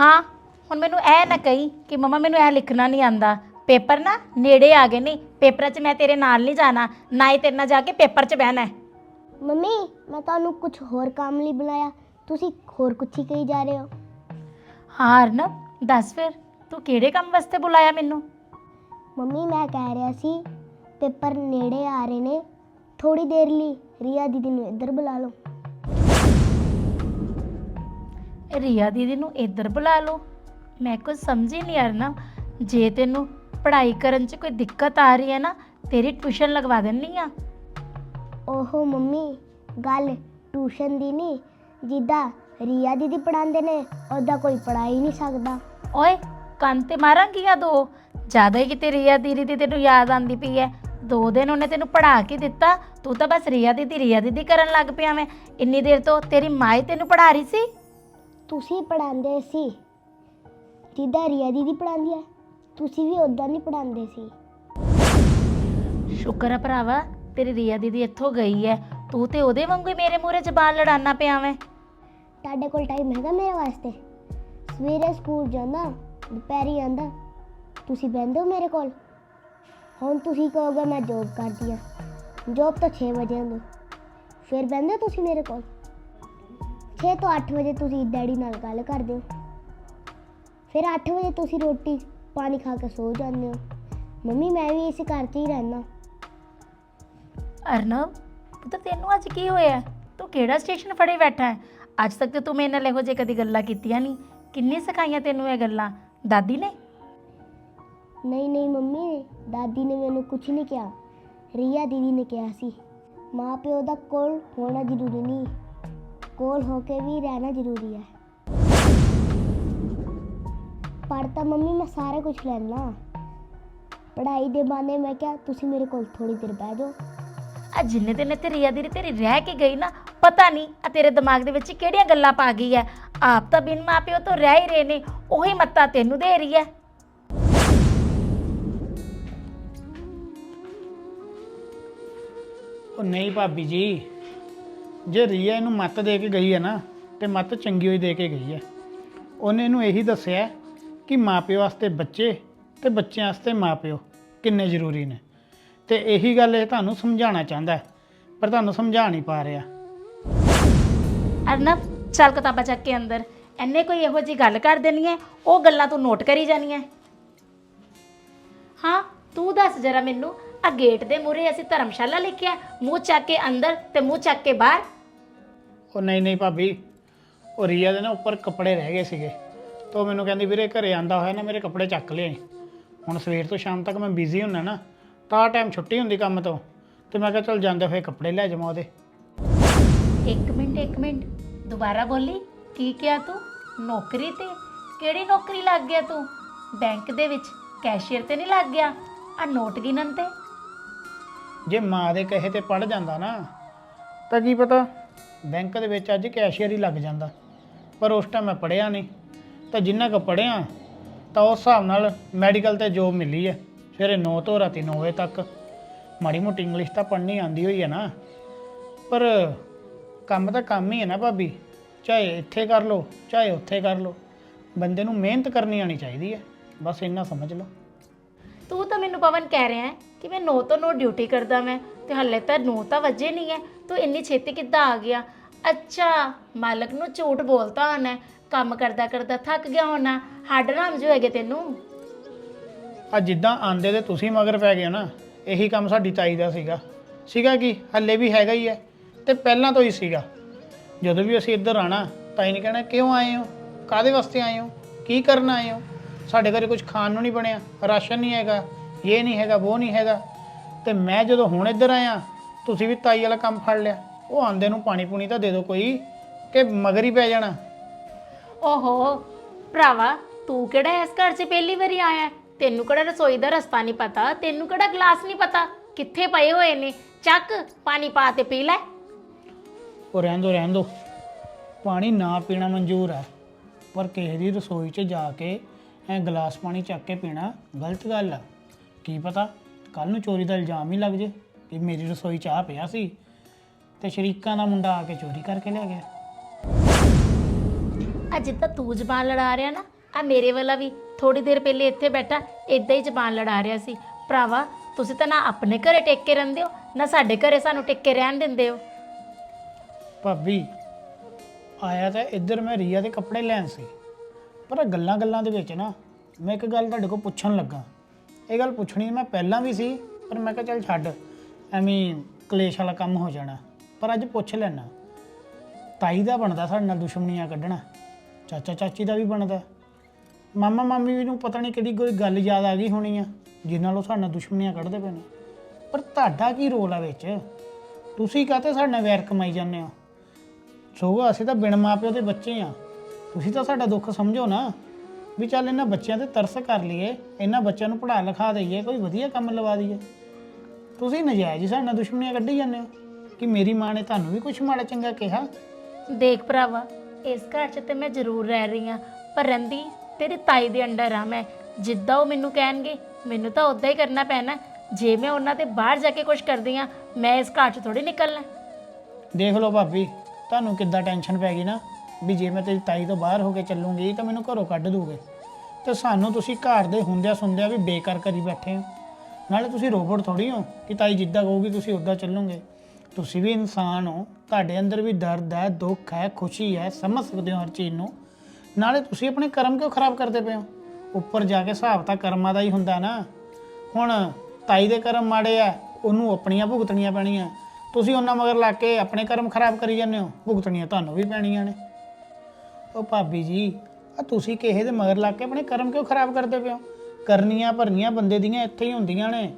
ਹਾਂ ਹੁਣ ਮੈਨੂੰ ਇਹ ਨਾ ਕਹੀ ਕਿ ਮਮਾ ਮੈਨੂੰ ਇਹ ਲਿਖਣਾ ਨਹੀਂ ਆਂਦਾ ਪੇਪਰ ਨਾ ਨੇੜੇ ਆ ਗਏ ਨਹੀਂ ਪੇਪਰਾਂ 'ਚ ਮੈਂ ਤੇਰੇ ਨਾਲ ਨਹੀਂ ਜਾਣਾ। ਨਾ ਹੀ ਤੇਰੇ ਨਾਲ ਜਾ ਕੇ ਪੇਪਰ 'ਚ ਬਹਿਣਾ। ਹੈ। ਮੰਮੀ ਮੈਂ ਤੁਹਾਨੂੰ ਕੁਝ ਹੋਰ ਕੰਮ ਲਈ ਬੁਲਾਇਆ। ਤੁਸੀਂ ਹੋਰ ਕੁਝ ਹੀ ਕਹੀ ਜਾ ਰਹੇ ਹੋ। ਹਾਂ ਅਰਨਬ ਦੱਸ ਫਿਰ ਤੂੰ ਕਿਹੜੇ ਕੰਮ ਵਾਸਤੇ ਬੁਲਾਇਆ ਮੈਨੂੰ? ਮੰਮੀ ਮੈਂ ਕਹਿ ਰਿਹਾ ਸੀ ਪੇਪਰ ਨੇੜੇ ਆ ਰਹੇ ਨੇ। ਥੋੜੀ ਦੇਰ ਲਈ ਰੀਆ ਦੀਦੀ ਨੂੰ ਇੱਧਰ ਬੁਲਾ ਲਓ। ਰੀਆ ਦੀਦੀ ਨੂੰ ਇੱਧਰ ਬੁਲਾ ਲਓ। ਮੈਂ ਕੁਝ ਸਮਝੀ ਨਹੀਂ ਅਰਨਬ ਜੇ ਤੈਨੂੰ ਪੜ੍ਹਾਈ ਕਰਨ 'ਚ ਕੋਈ ਦਿੱਕਤ ਆ ਰਹੀ ਹੈ ਨਾ ਤੇਰੀ ਟਿਊਸ਼ਨ ਲਗਵਾ ਦਿੰਨੀ ਆ। ਓਹੋ ਮੰਮੀ ਗੱਲ ਟਿਊਸ਼ਨ ਦੀ ਨਹੀਂ ਜਿੱਦਾਂ ਰੀਆ ਦੀਦੀ ਪੜਾਉਂਦੇ ਨੇ ਉਹਦਾ ਕੋਈ ਪੜਾ ਹੀ ਨਹੀਂ ਸਕਦਾ। ਓਏ ਕੰਨ ਤੇ ਮਾਰਾਂਗੀ ਆ ਦੋ? ਜ਼ਿਆਦਾ ਹੀ ਕਿਤੇ ਰੀਆ ਦੀਦੀ ਦੀ ਤੈਨੂੰ ਯਾਦ ਆਂਦੀ ਪਈ ਐ ਦੋ ਦਿਨ ਉਹਨੇ ਤੈਨੂੰ ਪੜਾ ਕੇ ਦਿੱਤਾ ਤੂੰ ਤਾਂ ਬਸ ਰੀਆ ਦੀਦੀ ਰੀਆ ਦੀਦੀ ਕਰਨ ਲੱਗ ਪਿਆ ਮੈਂ ਇੰਨੀ ਦੇਰ ਤੋਂ ਤੇਰੀ ਮਾਂ ਹੀ ਤੈਨੂੰ ਪੜਾ ਰਹੀ ਸੀ? ਤੁਸੀਂ ਪੜਾਉਂਦੇ ਸੀ। ਜਿੱਦਾਂ ਰੀਆ ਦੀਦੀ ਪੜਾਉਂਦੀ ਹੈ ਤੁਸੀਂ ਵੀ ਉਦਾਂ ਨਹੀਂ ਪੜਾਉਂਦੇ ਸੀ। ਸ਼ੁਕਰ ਆ ਭਰਾਵਾ ਤੇਰੀ ਰੀਆ ਦੀਦੀ ਇੱਥੋਂ ਗਈ ਐ। ਤੂੰ ਤੇ ਉਹਦੇ ਵਾਂਗੂ ਹੀ ਮੇਰੇ ਮੂਹਰੇ ਜ਼ਬਾਨ ਲੜਾਨਾ ਪਿਆ ਮੈਂ ਤੁਹਾਡੇ ਕੋਲ ਟਾਈਮ ਹੈਗਾ ਮੇਰੇ ਵਾਸਤੇ? ਸਵੇਰੇ ਸਕੂਲ ਜਾਂਦਾ ਦੁਪਹਿਰੀ ਆਂਦਾ। ਤੁਸੀਂ ਬਹਿੰਦੇ ਹੋ ਮੇਰੇ ਕੋਲ? ਹੁਣ ਤੁਸੀਂ ਕਹੋਗੇ ਮੈਂ ਜੋਬ ਕਰਦੀ ਆ ਜੋਬ ਤਾਂ 6 ਵਜੇ ਹੁੰਦੀ। ਫਿਰ ਬਹਿੰਦੇ ਹੋ ਤੁਸੀਂ ਮੇਰੇ ਕੋਲ? 6 ਤੋਂ 8 ਵਜੇ ਤੁਸੀਂ ਡੈਡੀ ਨਾਲ ਗੱਲ ਕਰਦੇ ਹੋ। ਫਿਰ 8 ਵਜੇ ਤੁਸੀਂ ਰੋਟੀ ਪਾਣੀ ਖਾ ਕੇ ਸੋ ਜਾਂਦੇ ਹੋ। ਮੰਮੀ, ਮੈਂ ਵੀ ਇਸ ਘਰ 'ਚ ਹੀ ਰਹਿਣਾ ਅਰਨਵ ਪੁੱਤ ਤੈਨੂੰ ਅੱਜ ਕੀ ਹੋਇਆ? ਤੂੰ ਕਿਹੜਾ ਸਟੇਸ਼ਨ ਫੜੇ ਬੈਠਾ ਹੈ? ਅੱਜ ਤੱਕ ਤੇ ਤੂੰ ਮੇਰੇ ਨਾਲ ਇਹੋ ਜਿਹੇ ਕਦੀ ਗੱਲਾਂ ਕੀਤੀਆਂ ਨਹੀਂ। ਕਿੰਨੀ ਸਿਖਾਈਆਂ ਤੈਨੂੰ ਇਹ ਗੱਲਾਂ? ਦਾਦੀ ਨੇ? ਨਹੀਂ ਨਹੀਂ ਮੰਮੀ ਨੇ ਦਾਦੀ ਨੇ ਮੈਨੂੰ ਕੁਝ ਨਹੀਂ ਕਿਹਾ। ਰੀਆ ਦੀਦੀ ਨੇ ਕਿਹਾ ਸੀ ਮਾਂ ਪਿਓ ਦਾ ਕੋਲ ਹੋਣਾ ਜ਼ਰੂਰੀ ਨਹੀਂ। ਕੋਲ ਹੋ ਕੇ ਵੀ ਰਹਿਣਾ ਜ਼ਰੂਰੀ ਹੈ। ਪਰ ਤਾਂ ਮੰਮੀ ਮੈਂ ਸਾਰਾ ਕੁਝ ਲੈਣਾ ਪੜ੍ਹਾਈ ਦੇ ਬਾਨੇ ਮੈਂ ਕਿਹਾ, ਤੁਸੀਂ ਮੇਰੇ ਕੋਲ ਥੋੜੀ ਦੇਰ ਬਹਿ ਜਾਓ। ਆ ਜਿੰਨੇ ਦਿਨ ਇੱਥੇ ਰੀਆ ਦੀ ਤੇਰੀ ਰਹਿ ਕੇ ਗਈ ਨਾ, ਪਤਾ ਨਹੀਂ ਆ ਤੇਰੇ ਦਿਮਾਗ ਦੇ ਵਿੱਚ ਕਿਹੜੀਆਂ ਗੱਲਾਂ ਪਾ ਗਈ ਐ ਆਪ ਤਾਂ ਬਿਨ ਮਾਪਿਓ ਤੋਂ ਰਹਿ ਹੀ ਰਹੇ ਨੇ, ਉਹੀ ਮੱਤਾ ਤੈਨੂੰ ਦੇ ਰਹੀ ਐ ਉਹ ਨਹੀਂ ਭਾਬੀ ਜੀ ਜੇ ਰੀਆ ਇਹਨੂੰ ਮੱਤ ਦੇ ਕੇ ਗਈ ਹੈ ਨਾ ਤੇ ਮੱਤ ਚੰਗੀ ਹੋਈ ਦੇ ਕੇ ਗਈ ਹੈ। ਉਹਨੇ ਇਹਨੂੰ ਇਹੀ ਦੱਸਿਆ ਕਿ ਮਾਪਿਓ ਵਾਸਤੇ ਬੱਚੇ ਤੇ ਬੱਚਿਆਂ ਵਾਸਤੇ ਮਾਪਿਓ ਕਿੰਨੇ ਜ਼ਰੂਰੀ ਨੇ। ਤੇ ਇਹੀ ਗੱਲ ਇਹ ਤੁਹਾਨੂੰ ਸਮਝਾਉਣਾ ਚਾਹੁੰਦਾ ਹੈ, ਪਰ ਤੁਹਾਨੂੰ ਸਮਝਾ ਨਹੀਂ ਪਾ ਰਿਹਾ। ਅਰਨਬ ਚੱਲ ਕਿਤਾਬਾਂ ਚੱਕ ਕੇ ਅੰਦਰ। ਐਨੇ ਕੋਈ ਇਹੋ ਜੀ ਗੱਲ ਕਰ ਦੇਣੀ ਹੈ ਉਹ ਗੱਲਾਂ ਤੂੰ ਨੋਟ ਕਰੀ ਜਾਣੀਆਂ ਹਾਂ ਤੂੰ ਦੱਸ ਜਰਾ ਮੈਨੂੰ ਆ ਗੇਟ ਦੇ ਮੂਹਰੇ ਅਸੀਂ ਧਰਮਸ਼ਾਲਾ ਲਿਖਿਆ ਮੂੰਹ ਚੱਕ ਕੇ ਅੰਦਰ ਤੇ ਮੂੰਹ ਚੱਕ ਕੇ ਬਾਹਰ। ਉਹ ਨਹੀਂ ਨਹੀਂ ਭਾਬੀ ਉਹ ਰੀਆ ਦੇ ਨਾ ਉੱਪਰ ਕੱਪੜੇ ਰਹਿ ਗਏ ਸੀਗੇ। ਤੇ ਉਹ ਮੈਨੂੰ ਕਹਿੰਦੀ ਵੀਰੇ ਘਰੇ ਆਂਦਾ ਹੋਇਆ ਨਾ ਮੇਰੇ ਕੱਪੜੇ ਚੱਕ ਲਿਆਈ ਹੁਣ ਸਵੇਰ ਤੋਂ ਸ਼ਾਮ ਤੱਕ ਮੈਂ ਬਿਜ਼ੀ ਹੁੰਨਾ ਨਾ ਤਾਂ ਟਾਈਮ ਛੁੱਟੀ ਹੁੰਦੀ ਕੰਮ ਤੋਂ। ਤੇ ਮੈਂ ਕਿਹਾ ਚੱਲ ਜਾਂਦੇ ਹੋਏ ਕੱਪੜੇ ਲੈ ਜਾਵਾਂ ਉਹਦੇ। ਇੱਕ ਮਿੰਟ ਇੱਕ ਮਿੰਟ। ਦੁਬਾਰਾ ਬੋਲੀ ਕੀ ਕਿਹਾ ਤੂੰ? ਨੌਕਰੀ ਤੇ? ਕਿਹੜੀ ਨੌਕਰੀ ਲੱਗ ਗਿਆ ਤੂੰ? ਬੈਂਕ ਦੇ ਵਿੱਚ? ਕੈਸ਼ੀਅਰ ਤੇ ਨਹੀਂ ਲੱਗ ਗਿਆ? ਆ ਨੋਟ ਗਿਣਨ ਤੇ? ਜੇ ਮਾਂ ਦੇ ਕਹੇ ਤੇ ਪੜ ਜਾਂਦਾ ਨਾ ਤਾਂ ਕੀ ਪਤਾ? ਬੈਂਕ ਦੇ ਵਿੱਚ ਅੱਜ ਕੈਸ਼ੀਅਰ ਹੀ ਲੱਗ ਜਾਂਦਾ। ਪਰ ਉਸ ਟਾਈਮ ਮੈਂ ਪੜਿਆ ਨਹੀਂ। ਤਾਂ ਜਿੰਨਾ ਕੁ ਪੜਿਆ ਤਾਂ ਉਸ ਹਿਸਾਬ ਨਾਲ ਮੈਡੀਕਲ ਤੇ ਜੋਬ ਮਿਲੀ ਹੈ ਸਵੇਰੇ 9 ਤੋਂ ਰਾਤੀ 9 ਵਜੇ ਤੱਕ। ਮਾੜੀ ਮੋਟੀ ਇੰਗਲਿਸ਼ ਤਾਂ ਪੜ੍ਹਨੀ ਆਂਦੀ ਹੋਈ ਹੈ ਨਾ। ਪਰ ਕੰਮ ਤਾਂ ਕੰਮ ਹੀ ਹੈ ਨਾ ਭਾਬੀ। ਚਾਹੇ ਇੱਥੇ ਕਰ ਲਓ ਚਾਹੇ ਉੱਥੇ ਕਰ ਲਓ। ਬੰਦੇ ਨੂੰ ਮਿਹਨਤ ਕਰਨੀ ਆਣੀ ਚਾਹੀਦੀ ਹੈ ਬਸ ਇੰਨਾ ਸਮਝ ਲਓ। ਤੂੰ ਤਾਂ ਮੈਨੂੰ ਪਵਨ ਕਹਿ ਰਿਹਾ ਹੈ ਕਿ ਮੈਂ 9 ਤੋਂ 9 ਡਿਊਟੀ ਕਰਦਾ ਮੈਂ ਤੇ ਹੱਲੇ ਤਾਂ 9 ਤਾਂ ਵਜੇ ਨਹੀਂ ਹੈ, ਤੂੰ ਇੰਨੀ ਛੇਤੀ ਕਿੱਦਾਂ ਆ ਗਿਆ? ਅੱਛਾ, ਮਾਲਕ ਨੂੰ ਝੂਠ ਬੋਲਤਾ ਹੋਣਾ, ਕੰਮ ਕਰਦਾ ਕਰਦਾ ਥੱਕ ਗਿਆ ਹੋਣਾ, ਹੱਡ ਨਾਮ ਜੋ ਹੈਗੇ ਤੈਨੂੰ। ਆ ਜਿੱਦਾਂ ਆਂਦੇ ਤੇ ਤੁਸੀਂ ਮਗਰ ਪੈ ਗਏ ਹੋ ਨਾ, ਇਹੀ ਕੰਮ ਸਾਡੀ ਚਾਹੀਦਾ ਸੀਗਾ। ਸੀਗਾ ਕੀ? ਹੱਲੇ ਵੀ ਹੈਗਾ ਹੀ ਹੈ ਤੇ ਪਹਿਲਾਂ ਤੋਂ ਹੀ ਸੀਗਾ। ਜਦੋਂ ਵੀ ਅਸੀਂ ਇੱਧਰ ਆਣਾ ਤਾਈ ਨੇ ਕਹਿਣਾ, ਕਿਉਂ ਆਏ ਹੋ? ਕਾਦੇ ਵਾਸਤੇ ਆਏ ਹੋ? ਕੀ ਕਰਨ ਆਏ ਹੋ? ਸਾਡੇ ਘਰੇ ਕੁਝ ਖਾਣ ਨੂੰ ਨਹੀਂ ਬਣਿਆ ਰਾਸ਼ਨ ਨਹੀਂ ਹੈਗਾ ਇਹ ਨਹੀਂ ਹੈਗਾ ਉਹ ਨਹੀਂ ਹੈਗਾ। ਤੇ ਮੈਂ ਜਦੋਂ ਹੁਣ ਇੱਧਰ ਆਇਆ ਤੁਸੀਂ ਵੀ ਤਾਈ ਵਾਲਾ ਕੰਮ ਫੜ ਲਿਆ। ਉਹ ਆਂਦੇ ਨੂੰ ਪਾਣੀ ਪੂਣੀ ਤਾਂ ਦੇ ਦਿਓ ਕੋਈ ਕਿ ਮਗਰ ਹੀ ਪੈ ਜਾਣਾ। ਓਹੋ ਭਰਾਵਾ ਤੂੰ ਕਿਹੜਾ ਇਸ ਘਰ 'ਚ ਪਹਿਲੀ ਵਾਰੀ ਆਇਆ? ਹੈ? ਤੈਨੂੰ ਕਿਹੜਾ ਰਸੋਈ ਦਾ ਰਸਤਾ ਨਹੀਂ ਪਤਾ? ਤੈਨੂੰ ਕਿਹੜਾ ਗਲਾਸ ਨਹੀਂ ਪਤਾ? ਕਿੱਥੇ ਪਏ ਹੋਏ ਨੇ? ਚੱਕ ਪਾਣੀ ਪਾ ਤੇ ਪੀ ਲੈ। ਉਹ ਰਹਿਣ ਦੋ ਰਹਿਣ ਦੋ। ਪਾਣੀ ਨਾ ਪੀਣਾ ਮਨਜ਼ੂਰ ਹੈ ਪਰ ਕਿਸੇ ਦੀ ਰਸੋਈ 'ਚ ਜਾ ਕੇ ਐ ਗਲਾਸ ਪਾਣੀ ਚੱਕ ਕੇ ਪੀਣਾ ਗਲਤ ਗੱਲ ਆ। ਕੀ ਪਤਾ ਕੱਲ ਨੂੰ ਚੋਰੀ ਦਾ ਇਲਜ਼ਾਮ ਹੀ ਲੱਗ ਜੇ ਕਿ ਮੇਰੀ ਰਸੋਈ 'ਚ ਆ ਪਿਆ ਸੀ ਤੇ ਸ਼ਰੀਕਾਂ ਦਾ ਮੁੰਡਾ ਆ ਕੇ ਚੋਰੀ ਕਰਕੇ ਲੈ ਗਿਆ। ਆ ਜਿੱਦਾਂ ਤੂੰ ਜ਼ਬਾਨ ਲੜਾ ਰਿਹਾ ਨਾ ਆ ਮੇਰੇ ਵਾਲਾ ਵੀ। ਥੋੜੀ ਦੇਰ ਪਹਿਲੇ ਇੱਥੇ ਬੈਠਾ ਇਦਾਂ ਹੀ ਜ਼ਬਾਨ ਲੜਾ ਰਿਹਾ ਸੀ। ਭਰਾਵਾ ਤੁਸੀਂ ਤਾਂ ਨਾ ਆਪਣੇ ਘਰੇ ਟਿਕ ਕੇ ਰਹਿੰਦੇ ਹੋ ਨਾ ਸਾਡੇ ਘਰੇ ਸਾਨੂੰ ਟਿਕ ਕੇ ਰਹਿਣ ਦਿੰਦੇ ਹੋ। ਭਾਬੀ ਆਇਆ ਤਾਂ ਇੱਧਰ ਮੈਂ ਰੀਆ ਦੇ ਕੱਪੜੇ ਲੈਣ ਸੀ। ਪਰ ਇਹ ਗੱਲਾਂ ਗੱਲਾਂ ਦੇ ਵਿੱਚ ਨਾ ਮੈਂ ਇੱਕ ਗੱਲ ਤੁਹਾਡੇ ਕੋਲ ਪੁੱਛਣ ਲੱਗਾ। ਇਹ ਗੱਲ ਪੁੱਛਣੀ ਮੈਂ ਪਹਿਲਾਂ ਵੀ ਸੀ, ਪਰ ਮੈਂ ਕਿਹਾ ਚੱਲ ਛੱਡ। ਐਵੇਂ ਕਲੇਸ਼ ਵਾਲਾ ਕੰਮ ਹੋ ਜਾਣਾ। ਪਰ ਅੱਜ ਪੁੱਛ ਲੈਣਾ ਤਾਈ ਦਾ ਬਣਦਾ ਸਾਡੇ ਨਾਲ ਦੁਸ਼ਮਣੀਆਂ ਕੱਢਣਾ। ਚਾਚਾ ਚਾਚੀ ਦਾ ਵੀ ਬਣਦਾ। ਮਾਮਾ ਮਾਮੀ ਵੀ ਨੂੰ ਪਤਾ ਨਹੀਂ ਕਿਹੜੀ ਕੋਈ ਗੱਲ ਯਾਦ ਆ ਗਈ ਹੋਣੀ ਆ ਜਿਸ ਨਾਲ ਉਹ ਸਾਡੇ ਨਾਲ ਦੁਸ਼ਮਣੀਆਂ ਕੱਢਦੇ ਪਏ ਨੇ। ਪਰ ਤੁਹਾਡਾ ਕੀ ਰੋਲ ਆ ਵਿੱਚ? ਤੁਸੀਂ ਕਾਹਤੇ ਸਾਡੇ ਨਾਲ ਵੈਰ ਕਮਾਈ ਜਾਂਦੇ ਹੋ? ਸੋ ਅਸੀਂ ਤਾਂ ਬਿਨ ਮਾਪਿਓ ਦੇ ਬੱਚੇ ਆ। ਤੁਸੀਂ ਤਾਂ ਸਾਡਾ ਦੁੱਖ ਸਮਝੋ ਨਾ। ਵੀ ਚੱਲ ਇਹਨਾਂ ਬੱਚਿਆਂ ਤੇ ਤਰਸ ਕਰ ਲਈਏ ਇਹਨਾਂ ਬੱਚਿਆਂ ਨੂੰ ਪੜ੍ਹਾ ਲਿਖਾ ਦਈਏ ਕੋਈ ਵਧੀਆ ਕੰਮ ਲਵਾ ਦਈਏ। ਤੁਸੀਂ ਨਜਾਇਜ਼ ਹੀ ਸਾਡੇ ਨਾਲ ਦੁਸ਼ਮਣੀਆਂ ਕੱਢੀ ਜਾਂਦੇ ਹੋ। ਕਿ ਮੇਰੀ ਮਾਂ ਨੇ ਤੁਹਾਨੂੰ ਵੀ ਕੁਝ ਮਾੜਾ ਚੰਗਾ ਕਿਹਾ? ਦੇਖ ਭਰਾਵਾ ਇਸ ਘਰ 'ਚ ਤੇ ਮੈਂ ਜ਼ਰੂਰ ਰਹਿ ਰਹੀ ਹਾਂ ਪਰ ਰਹਿੰਦੀ ਤੇਰੀ ਤਾਈ ਦੇ ਅੰਡਰ ਆ ਮੈਂ। ਜਿੱਦਾਂ ਉਹ ਮੈਨੂੰ ਕਹਿਣਗੇ ਮੈਨੂੰ ਤਾਂ ਉਦਾਂ ਹੀ ਕਰਨਾ ਪੈਣਾ। ਜੇ ਮੈਂ ਉਹਨਾਂ ਦੇ ਬਾਹਰ ਜਾ ਕੇ ਕੁਝ ਕਰਦੀ ਆ ਮੈਂ ਇਸ ਘਰ 'ਚ ਥੋੜੀ ਨਿਕਲਣਾ। ਦੇਖ ਲਓ ਭਾਬੀ ਤੁਹਾਨੂੰ ਕਿੱਦਾਂ ਟੈਨਸ਼ਨ ਪੈ ਗਈ ਨਾ। ਵੀ ਜੇ ਮੈਂ ਤੇਰੀ ਤਾਈ ਤੋਂ ਬਾਹਰ ਹੋ ਕੇ ਚੱਲੂੰਗੀ ਤਾਂ ਮੈਨੂੰ ਘਰੋਂ ਕੱਢ ਦੂਗੇ। ਤੇ ਸਾਨੂੰ ਤੁਸੀਂ ਘਰ ਦੇ ਹੁੰਦਿਆਂ ਸੁਣਦਿਆਂ ਵੀ ਬੇਕਾਰ ਕਰੀ ਬੈਠੇ ਹੋ। ਨਾਲੇ ਤੁਸੀਂ ਰੋਬੋਟ ਥੋੜੀ ਹੋ ਕਿ ਤਾਈ ਜਿੱਦਾਂ ਕਹੂਗੀ ਤੁਸੀਂ ਉੱਦਾਂ ਚੱਲੋਗੇ। ਤੁਸੀਂ ਵੀ ਇਨਸਾਨ ਹੋ, ਤੁਹਾਡੇ ਅੰਦਰ ਵੀ ਦਰਦ ਹੈ, ਦੁੱਖ ਹੈ, ਖੁਸ਼ੀ ਹੈ, ਸਮਝ ਸਕਦੇ ਹੋ ਹਰ ਚੀਜ਼ ਨੂੰ। ਨਾਲੇ ਤੁਸੀਂ ਆਪਣੇ ਕਰਮ ਕਿਉਂ ਖਰਾਬ ਕਰਦੇ ਪਏ ਹੋ? ਉੱਪਰ ਜਾ ਕੇ ਹਿਸਾਬ ਤਾਂ ਕਰਮਾਂ ਦਾ ਹੀ ਹੁੰਦਾ ਨਾ। ਹੁਣ ਤਾਈ ਦੇ ਕਰਮ ਮਾੜੇ ਆ, ਉਹਨੂੰ ਆਪਣੀਆਂ ਭੁਗਤਣੀਆਂ ਪੈਣੀਆਂ। ਤੁਸੀਂ ਉਹਨਾਂ ਮਗਰ ਲੱਗ ਕੇ ਆਪਣੇ ਕਰਮ ਖਰਾਬ ਕਰੀ ਜਾਂਦੇ ਹੋ, ਭੁਗਤਣੀਆਂ ਤੁਹਾਨੂੰ ਵੀ ਪੈਣੀਆਂ ਨੇ। ਉਹ ਭਾਬੀ ਜੀ ਆ ਤੁਸੀਂ ਕਿਸੇ ਦੇ ਮਗਰ ਲੱਗ ਕੇ ਆਪਣੇ ਕਰਮ ਕਿਉਂ ਖਰਾਬ ਕਰਦੇ ਪਿਓ ਕਰਨੀਆਂ ਭਰਨੀਆਂ ਬੰਦੇ ਦੀਆਂ ਇੱਥੇ ਹੀ ਹੁੰਦੀਆਂ ਨੇ।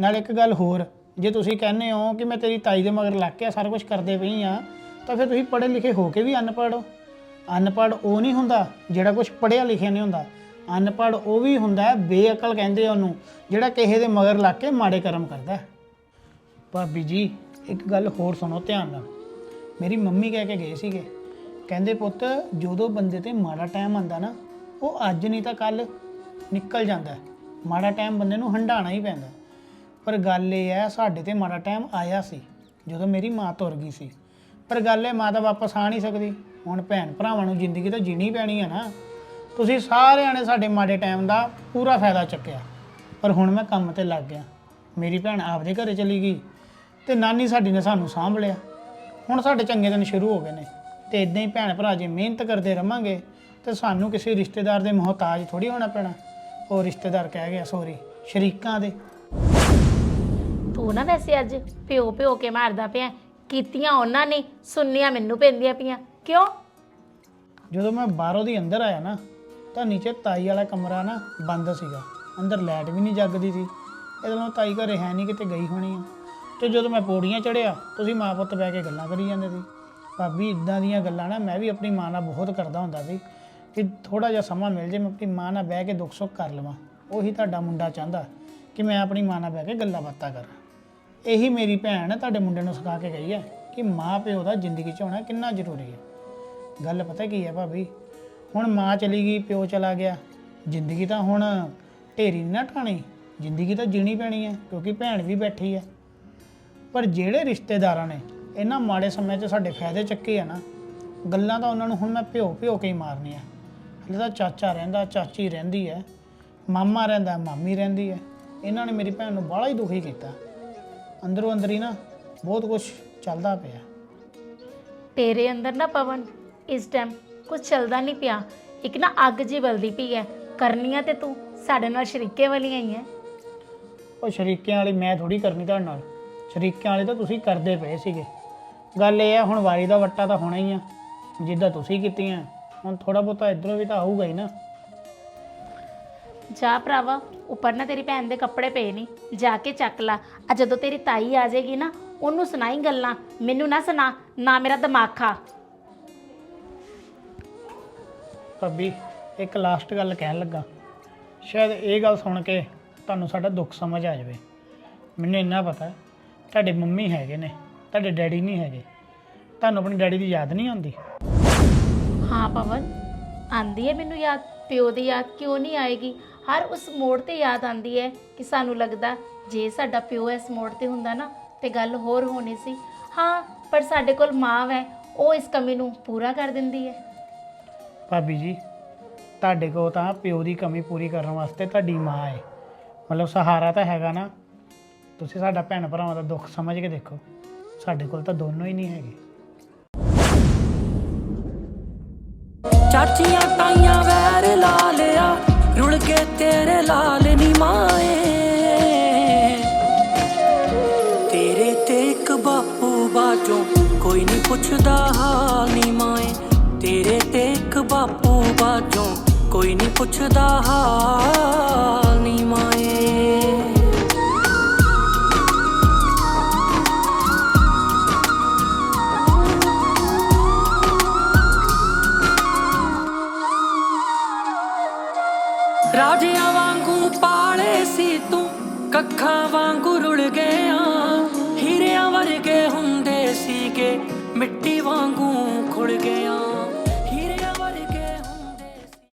ਨਾਲ ਇੱਕ ਗੱਲ ਹੋਰ, ਜੇ ਤੁਸੀਂ ਕਹਿੰਦੇ ਹੋ ਕਿ ਮੈਂ ਤੇਰੀ ਤਾਈ ਦੇ ਮਗਰ ਲੱਗ ਕੇ ਆਹ ਸਾਰਾ ਕੁਝ ਕਰਦੇ ਪਈ ਆ ਤਾਂ ਫਿਰ ਤੁਸੀਂ ਪੜ੍ਹੇ ਲਿਖੇ ਹੋ ਕੇ ਵੀ ਅਨਪੜ੍ਹ ਹੋ। ਅਨਪੜ੍ਹ ਉਹ ਨਹੀਂ ਹੁੰਦਾ ਜਿਹੜਾ ਕੁਝ ਪੜ੍ਹਿਆ ਲਿਖਿਆ ਨਹੀਂ ਹੁੰਦਾ। ਅਨਪੜ੍ਹ ਉਹ ਵੀ ਹੁੰਦਾ ਹੈ, ਬੇਅਕਲ ਕਹਿੰਦੇ ਆ ਉਹਨੂੰ, ਜਿਹੜਾ ਕਿਸੇ ਦੇ ਮਗਰ ਲੱਗ ਕੇ ਮਾੜੇ ਕਰਮ ਕਰਦਾ ਹੈ। ਭਾਬੀ ਜੀ, ਇੱਕ ਗੱਲ ਹੋਰ ਸੁਣੋ ਧਿਆਨ ਨਾਲ। ਮੇਰੀ ਮੰਮੀ ਕਹਿ ਕੇ ਗਏ ਸੀਗੇ ਕਹਿੰਦੇ ਪੁੱਤ, ਜਦੋਂ ਬੰਦੇ ਤੇ ਮਾੜਾ ਟਾਈਮ ਆਂਦਾ ਨਾ, ਉਹ ਅੱਜ ਨਹੀਂ ਤਾਂ ਕੱਲ ਨਿਕਲ ਜਾਂਦਾ। ਮਾੜਾ ਟਾਈਮ ਬੰਦੇ ਨੂੰ ਹੰਡਾਣਾ ਹੀ ਪੈਂਦਾ। ਪਰ ਗੱਲ ਇਹ ਹੈ, ਸਾਡੇ ਤੇ ਮਾੜਾ ਟਾਈਮ ਆਇਆ ਸੀ, ਜਦੋਂ ਮੇਰੀ ਮਾਂ ਤੁਰ ਗਈ ਸੀ। ਪਰ ਗੱਲ ਇਹ, ਮਾਂ ਤਾਂ ਵਾਪਸ ਆ ਨਹੀਂ ਸਕਦੀ। ਹੁਣ ਭੈਣ ਭਰਾਵਾਂ ਨੂੰ ਜ਼ਿੰਦਗੀ ਤਾਂ ਜੀਣੀ ਪੈਣੀ ਹੈ ਨਾ। ਤੁਸੀਂ ਸਾਰਿਆਂ ਨੇ ਸਾਡੇ ਮਾੜੇ ਟਾਈਮ ਦਾ ਪੂਰਾ ਫਾਇਦਾ ਚੱਕਿਆ। ਪਰ ਹੁਣ ਮੈਂ ਕੰਮ ਤੇ ਲੱਗ ਗਿਆ। ਮੇਰੀ ਭੈਣ ਆਪਦੇ ਘਰੇ ਚਲੀ ਗਈ ਤੇ ਨਾਨੀ ਸਾਡੀ ਨੇ ਸਾਨੂੰ ਸਾਂਭ ਲਿਆ। ਹੁਣ ਸਾਡੇ ਚੰਗੇ ਦਿਨ ਸ਼ੁਰੂ ਹੋ ਗਏ ਨੇ। ਤੇ ਇਦਾਂ ਹੀ ਭੈਣ ਭਰਾ ਜੇ ਮਿਹਨਤ ਕਰਦੇ ਰਵਾਂਗੇ ਤੇ ਸਾਨੂੰ ਕਿਸੇ ਰਿਸ਼ਤੇਦਾਰ ਦੇ ਮੁਹਤਾਜ ਥੋੜੀ ਹੋਣਾ ਪੈਣਾ। ਉਹ ਰਿਸ਼ਤੇਦਾਰ ਕਹਿ ਗਿਆ ਸੋਰੀ ਸ਼ਰੀਕਾਂ ਦੇ। ਤੂੰ ਨਾ ਵੈਸੇ ਅੱਜ ਪਿਓ ਪਿਓ ਕੇ ਮਾਰਦਾ ਪਿਆ ਕੀਤੀਆਂ ਉਹਨਾਂ ਨੇ ਸੁਣਨੀਆਂ ਮੈਨੂੰ ਪੈਂਦੀਆਂ ਪਈਆਂ। ਕਿਉਂ? ਜਦੋਂ ਮੈਂ ਬਾਹਰੋਂ ਦੀ ਅੰਦਰ ਆਇਆ ਨਾ ਤਾਂ ਨੀਚੇ ਤਾਈ ਵਾਲਾ ਕਮਰਾ ਨਾ ਬੰਦ ਸੀਗਾ। ਅੰਦਰ ਲਾਈਟ ਵੀ ਨਹੀਂ ਜਗਦੀ ਸੀ। ਇਹਦੇ ਨਾਲ ਤਾਈ ਘਰੇ ਹੈ ਨਹੀਂ ਕਿਤੇ ਗਈ ਹੋਣੀ ਆ। ਤੇ ਜਦੋਂ ਮੈਂ ਪੌੜੀਆਂ ਚੜਿਆ ਤੁਸੀਂ ਮਾਂ ਪੁੱਤ ਬਹਿ ਕੇ ਗੱਲਾਂ ਕਰੀ ਜਾਂਦੇ ਸੀ। ਭਾਬੀ, ਇਦਾਂ ਦੀਆਂ ਗੱਲਾਂ ਨਾ ਮੈਂ ਵੀ ਆਪਣੀ ਮਾਂ ਨਾਲ ਬਹੁਤ ਕਰਦਾ ਹੁੰਦਾ ਸੀ ਕਿ ਥੋੜਾ ਜਿਹਾ ਸਮਾਂ ਮਿਲ ਜੇ, ਮੈਂ ਆਪਣੀ ਮਾਂ ਨਾਲ ਬਹਿ ਕੇ ਦੁੱਖ ਸੁੱਖ ਕਰ ਲਵਾਂ। ਉਹੀ ਤੁਹਾਡਾ ਮੁੰਡਾ ਚਾਹੁੰਦਾ ਕਿ ਮੈਂ ਆਪਣੀ ਮਾਂ ਨਾਲ ਬਹਿ ਕੇ ਗੱਲਾਂ ਬਾਤਾਂ ਕਰਾਂ। ਇਹੀ ਮੇਰੀ ਭੈਣ ਤੁਹਾਡੇ ਮੁੰਡੇ ਨੂੰ ਸਿਖਾ ਕੇ ਗਈ ਹੈ ਕਿ ਮਾਂ ਪਿਓ ਦਾ ਜ਼ਿੰਦਗੀ 'ਚ ਹੋਣਾ ਕਿੰਨਾ ਜ਼ਰੂਰੀ ਹੈ। ਗੱਲ ਪਤਾ ਕੀ ਹੈ ਭਾਬੀ? ਹੁਣ ਮਾਂ ਚਲੀ ਗਈ, ਪਿਓ ਚਲਾ ਗਿਆ। ਜ਼ਿੰਦਗੀ ਤਾਂ ਹੁਣ ਢੇਰੀ ਨਹੀਂ ਨਾ ਠਾਣੀ ਜ਼ਿੰਦਗੀ ਤਾਂ ਜੀਣੀ ਪੈਣੀ ਹੈ ਕਿਉਂਕਿ ਭੈਣ ਵੀ ਬੈਠੀ ਹੈ। ਪਰ ਜਿਹੜੇ ਰਿਸ਼ਤੇਦਾਰਾਂ ਨੇ ਇਹਨਾਂ ਮਾੜੇ ਸਮੇਂ 'ਚ ਸਾਡੇ ਫਾਇਦੇ ਚੱਕੇ ਆ ਨਾ। ਗੱਲਾਂ ਤਾਂ ਉਹਨਾਂ ਨੂੰ ਹੁਣ ਮੈਂ ਭਿਓ ਭਿਓ ਕੇ ਹੀ ਮਾਰਨੀਆਂ। ਹਲੇ ਤਾਂ ਚਾਚਾ ਰਹਿੰਦਾ ਚਾਚੀ ਰਹਿੰਦੀ ਹੈ ਮਾਮਾ ਰਹਿੰਦਾ ਮਾਮੀ ਰਹਿੰਦੀ ਹੈ ਇਹਨਾਂ ਨੇ ਮੇਰੀ ਭੈਣ ਨੂੰ ਬਾਹਲਾ ਹੀ ਦੁਖੀ ਕੀਤਾ। ਅੰਦਰੋਂ ਅੰਦਰ ਹੀ ਨਾ ਬਹੁਤ ਕੁਝ ਚੱਲਦਾ ਪਿਆ। ਤੇਰੇ ਅੰਦਰ ਨਾ ਪਵਨ ਇਸ ਟਾਈਮ ਕੁਝ ਚੱਲਦਾ ਨਹੀਂ ਪਿਆ। ਇੱਕ ਨਾ ਅੱਗ ਜੀ ਬਲਦੀ ਪਈ ਹੈ ਕਰਨੀਆਂ ਤੇ ਤੂੰ ਸਾਡੇ ਨਾਲ ਸ਼ਰੀਕੇ ਵਾਲੀਆਂ ਹੀ ਹੈ ਉਹ ਸ਼ਰੀਕਿਆਂ ਵਾਲੀ ਮੈਂ ਥੋੜੀ ਕਰਨੀ ਤੁਹਾਡੇ ਨਾਲ। ਸ਼ਰੀਕਿਆਂ ਵਾਲੀ ਤਾਂ ਤੁਸੀਂ ਕਰਦੇ ਪਏ ਸੀਗੇ। ਗੱਲ ਇਹ ਹੈ ਹੁਣ ਵਾਰੀ ਦਾ ਵੱਟਾ ਤਾਂ ਹੋਣਾ ਹੀ ਆ। ਜਿੱਦਾਂ ਤੁਸੀਂ ਕੀਤੀਆਂ ਹੁਣ ਥੋੜਾ ਬਹੁਤਾ ਇਧਰੋਂ ਵੀ ਤਾਂ ਆਊਗਾ ਹੀ ਨਾ। ਜਾ ਭਰਾਵਾ ਉੱਪਰ ਨਾ ਤੇਰੀ ਭੈਣ ਦੇ ਕੱਪੜੇ ਪਏ ਨਹੀਂ ਜਾ ਕੇ ਚੱਕ ਲਾ। ਆ ਜਦੋਂ ਤੇਰੀ ਤਾਈ ਆ ਜਾਏਗੀ ਨਾ ਉਹਨੂੰ ਸੁਣਾਈ ਗੱਲਾਂ ਮੈਨੂੰ ਨਾ ਸੁਣਾ ਨਾ ਮੇਰਾ ਦਿਮਾਗ ਖਾ। ਭਾਬੀ ਇੱਕ ਲਾਸਟ ਗੱਲ ਕਹਿਣ ਲੱਗਾ। ਸ਼ਾਇਦ ਇਹ ਗੱਲ ਸੁਣ ਕੇ ਤੁਹਾਨੂੰ ਸਾਡਾ ਦੁੱਖ ਸਮਝ ਆ ਜਾਵੇ। ਮੈਨੂੰ ਇੰਨਾ ਪਤਾ ਹੈ, ਤੁਹਾਡੇ ਮੰਮੀ ਹੈਗੇ ਨੇ। ਤੁਹਾਡੇ ਡੈਡੀ ਨਹੀਂ ਹੈਗੇ। ਤੁਹਾਨੂੰ ਆਪਣੇ ਡੈਡੀ ਦੀ ਯਾਦ ਨਹੀਂ ਆਉਂਦੀ? ਹਾਂ ਪਵਨ ਆਂਦੀ ਹੈ ਮੈਨੂੰ ਯਾਦ ਪਿਓ ਦੀ ਯਾਦ ਕਿਉਂ ਨਹੀਂ ਆਏਗੀ? ਹਰ ਉਸ ਮੋੜ ਤੇ ਯਾਦ ਆਂਦੀ ਹੈ ਕਿ ਸਾਨੂੰ ਲੱਗਦਾ ਜੇ ਸਾਡਾ ਪਿਓ ਇਸ ਮੋੜ ਤੇ ਹੁੰਦਾ ਨਾ ਤੇ ਗੱਲ ਹੋਰ ਹੋਣੀ ਸੀ। ਹਾਂ ਪਰ ਸਾਡੇ ਕੋਲ ਮਾਂ ਹੈ ਉਹ ਇਸ ਕਮੀ ਨੂੰ ਪੂਰਾ ਕਰ ਦਿੰਦੀ ਹੈ। ਭਾਬੀ ਜੀ ਤੁਹਾਡੇ ਕੋਲ ਤਾਂ ਪਿਓ ਦੀ ਕਮੀ ਪੂਰੀ ਕਰਨ ਵਾਸਤੇ ਤੁਹਾਡੀ ਮਾਂ ਹੈ। ਮਤਲਬ ਸਹਾਰਾ ਤਾਂ ਹੈਗਾ ਨਾ। ਤੁਸੀਂ ਸਾਡਾ ਭੈਣ ਭਰਾਵਾਂ ਦਾ ਦੁੱਖ ਸਮਝ ਕੇ ਦੇਖੋ। ਸਾਡੇ ਕੋਲ ਤਾਂ ਦੋਨੋਂ ਹੀ ਨਹੀਂ ਹੈਗੇ। ਚਾਚੀਆਂ ਤਾਈਆਂ ਵੈਰ ਲਾ ਲਿਆ, ਰੁਲ ਕੇ ਤੇਰੇ ਲਾਲ ਨੀ ਮਾਏ। ਤੇਰੇ ਤੇ ਇੱਕ ਬਾਪੂ ਬਾਜੋ ਕੋਈ ਨਹੀਂ ਪੁੱਛਦਾ ਹਾਲ ਨੀ ਮਾਏ। ਤੇਰੇ ਤੇ ਇੱਕ ਬਾਪੂ ਬਾਜੋ ਕੋਈ ਨਹੀਂ ਪੁੱਛਦਾ ਹਾਲ